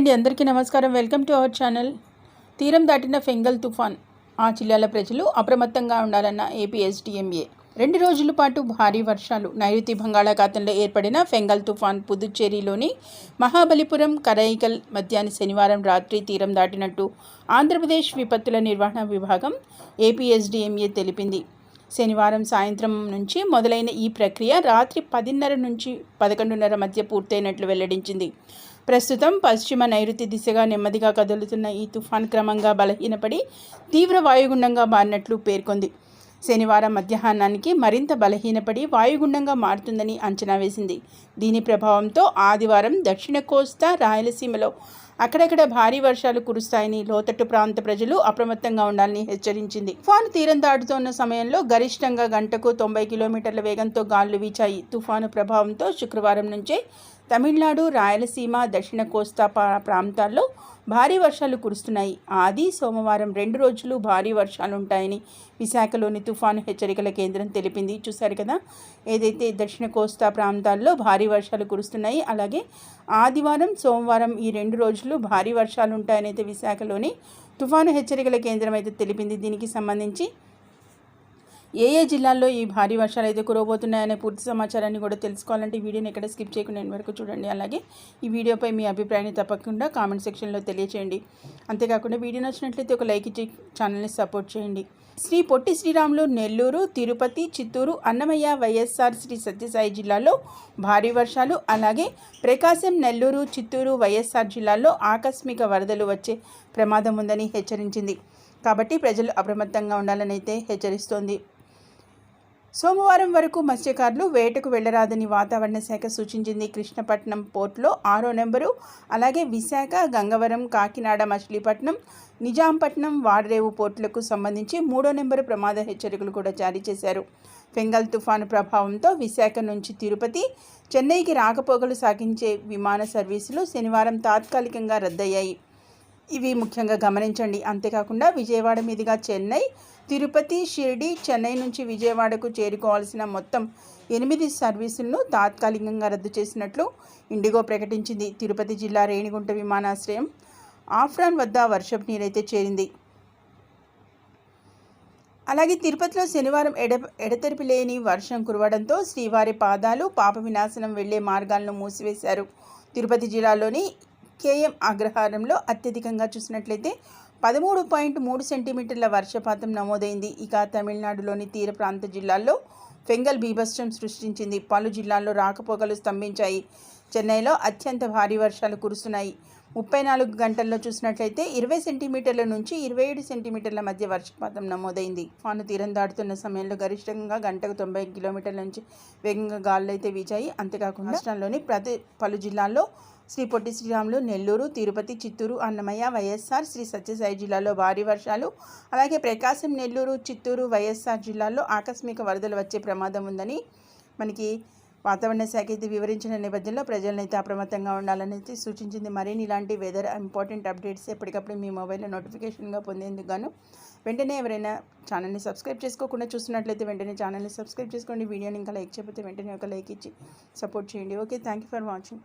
అండి అందరికీ నమస్కారం. Welcome to our channel. తీరం దాటిన ఫెంగల్ తుఫాన్. ఆ జిల్లాల ప్రజలు అప్రమత్తంగా ఉండాలన్న ఏపీఎస్డిఎంఏ. రెండు రోజుల పాటు భారీ వర్షాలు. నైరుతి బంగాళాఖాతంలో ఏర్పడిన ఫెంగల్ తుఫాన్ పుదుచ్చేరిలోని మహాబలిపురం కరైకల్ మధ్యాహ్న శనివారం రాత్రి తీరం దాటినట్టు ఆంధ్రప్రదేశ్ విపత్తుల నిర్వహణ విభాగం ఏపీఎస్డిఎంఏ తెలిపింది. శనివారం సాయంత్రం నుంచి మొదలైన ఈ ప్రక్రియ రాత్రి పదిన్నర నుంచి పదకొండున్నర మధ్య పూర్తయినట్లు వెల్లడించింది. ప్రస్తుతం పశ్చిమ నైరుతి దిశగా నెమ్మదిగా కదులుతున్న ఈ తుఫాన్ క్రమంగా బలహీనపడి తీవ్ర వాయుగుండంగా మారినట్లు పేర్కొంది. శనివారం మధ్యాహ్నానికి మరింత బలహీనపడి వాయుగుండంగా మారుతుందని అంచనా వేసింది. దీని ప్రభావంతో ఆదివారం దక్షిణ కోస్తా రాయలసీమలో అక్కడక్కడ భారీ వర్షాలు కురుస్తాయని లోతట్టు ప్రాంత ప్రజలు అప్రమత్తంగా ఉండాలని హెచ్చరించింది. తుఫాను తీరం దాటుతున్న సమయంలో గరిష్టంగా గంటకు తొంభై కిలోమీటర్ల వేగంతో గాలులు వీచాయి. తుఫాను ప్రభావంతో శుక్రవారం నుంచే తమిళనాడు రాయలసీమ దక్షిణ కోస్తా ప్రాంతాల్లో భారీ వర్షాలు కురుస్తున్నాయి. ఆది సోమవారం రెండు రోజులు భారీ వర్షాలు ఉంటాయని విశాఖలోని తుఫాను హెచ్చరికల కేంద్రం తెలిపింది. చూశారు కదా ఏదైతే దక్షిణ కోస్తా ప్రాంతాల్లో భారీ వర్షాలు కురుస్తున్నాయి అలాగే ఆదివారం సోమవారం ఈ రెండు రోజులు భారీ వర్షాలు ఉంటాయని అయితే విశాఖలోని తుఫాను హెచ్చరికల కేంద్రం అయితే తెలిపింది. దీనికి సంబంధించి ఏ ఏ జిల్లాల్లో ఈ భారీ వర్షాలు అయితే కురవబోతున్నాయనే పూర్తి సమాచారాన్ని కూడా తెలుసుకోవాలంటే ఈ వీడియోని ఎక్కడ స్కిప్ చేయకుండా వరకు చూడండి. అలాగే ఈ వీడియోపై మీ అభిప్రాయాన్ని తప్పకుండా కామెంట్ సెక్షన్లో తెలియచేయండి. అంతేకాకుండా వీడియో నచ్చినట్లయితే ఒక లైక్ ఇచ్చి ఛానల్ని సపోర్ట్ చేయండి. శ్రీ పొట్టి శ్రీరాములు నెల్లూరు తిరుపతి చిత్తూరు అన్నమయ్య వైఎస్ఆర్ శ్రీ సత్యసాయి జిల్లాలో భారీ వర్షాలు. అలాగే ప్రకాశం నెల్లూరు చిత్తూరు వైఎస్ఆర్ జిల్లాల్లో ఆకస్మిక వరదలు వచ్చే ప్రమాదం ఉందని హెచ్చరించింది. కాబట్టి ప్రజలు అప్రమత్తంగా ఉండాలని అయితే హెచ్చరిస్తోంది. సోమవారం వరకు మత్స్యకారులు వేటకు వెళ్ళరాదని వాతావరణ శాఖ సూచించింది. కృష్ణపట్నం పోర్టులో ఆరో నెంబరు అలాగే విశాఖ గంగవరం కాకినాడ మచిలీపట్నం నిజాంపట్నం వాడరేవు పోర్టులకు సంబంధించి మూడో నెంబరు ప్రమాద హెచ్చరికలు కూడా జారీ చేశారు. ఫెంగల్ తుఫాను ప్రభావంతో విశాఖ నుంచి తిరుపతి చెన్నైకి రాకపోకలు సాగించే విమాన సర్వీసులు శనివారం తాత్కాలికంగా రద్దయ్యాయి. ఇవి ముఖ్యంగా గమనించండి. అంతేకాకుండా విజయవాడ మీదుగా చెన్నై తిరుపతి షిర్డి చెన్నై నుంచి విజయవాడకు చేరుకోవాల్సిన మొత్తం ఎనిమిది సర్వీసులను తాత్కాలికంగా రద్దు చేసినట్లు ఇండిగో ప్రకటించింది. తిరుపతి జిల్లా రేణిగుంట విమానాశ్రయం ఆఫ్రాన్ వద్ద వర్షపు నీరైతే చేరింది. అలాగే తిరుపతిలో శనివారం ఎడ ఎడతెరిపి లేని వర్షం కురవడంతో శ్రీవారి పాదాలు పాప వినాశనం వెళ్ళే మార్గాలను మూసివేశారు. తిరుపతి జిల్లాలోని కేఎం అగ్రహారంలో అత్యధికంగా చూసినట్లయితే పదమూడు పాయింట్ మూడు సెంటీమీటర్ల వర్షపాతం నమోదైంది. ఇక తమిళనాడులోని తీర ప్రాంత జిల్లాల్లో ఫెంగల్ బీభత్సం సృష్టించింది. పలు జిల్లాల్లో రాకపోకలు స్తంభించాయి. చెన్నైలో అత్యంత భారీ వర్షాలు కురుస్తున్నాయి. ముప్పై నాలుగు గంటల్లో చూసినట్లయితే ఇరవై సెంటీమీటర్ల నుంచి ఇరవై ఏడు సెంటీమీటర్ల మధ్య వర్షపాతం నమోదైంది. ఫాను తీరం దాటుతున్న సమయంలో గరిష్టంగా గంటకు తొంభై కిలోమీటర్ల నుంచి వేగంగా గాలులు అయితే వీచాయి. అంతేకాకుండా రాష్ట్రంలోని ప్రతి పలు జిల్లాల్లో శ్రీ పొట్టి శ్రీరాములు నెల్లూరు తిరుపతి చిత్తూరు అన్నమయ్య వైఎస్ఆర్ శ్రీ సత్యసాయి జిల్లాలో భారీ వర్షాలు. అలాగే ప్రకాశం నెల్లూరు చిత్తూరు వైఎస్ఆర్ జిల్లాల్లో ఆకస్మిక వరదలు వచ్చే ప్రమాదం ఉందని మనకి వాతావరణ శాఖ అయితే వివరించిన నేపథ్యంలో ప్రజలనైతే అప్రమత్తంగా ఉండాలని సూచించింది. మరిన్ని ఇలాంటి వెదర్ ఇంపార్టెంట్ అప్డేట్స్ ఎప్పటికప్పుడు మీ మొబైల్లో నోటిఫికేషన్గా పొందేందుకు గాను వెంటనే ఎవరైనా ఛానల్ని సబ్స్క్రైబ్ చేసుకోకుండా చూస్తున్నట్లయితే వెంటనే ఛానల్ని సబ్స్క్రైబ్ చేసుకోండి. వీడియోని ఇంకా లైక్ చేయకపోతే వెంటనే ఒక లైక్ ఇచ్చి సపోర్ట్ చేయండి. Okay thank you for watching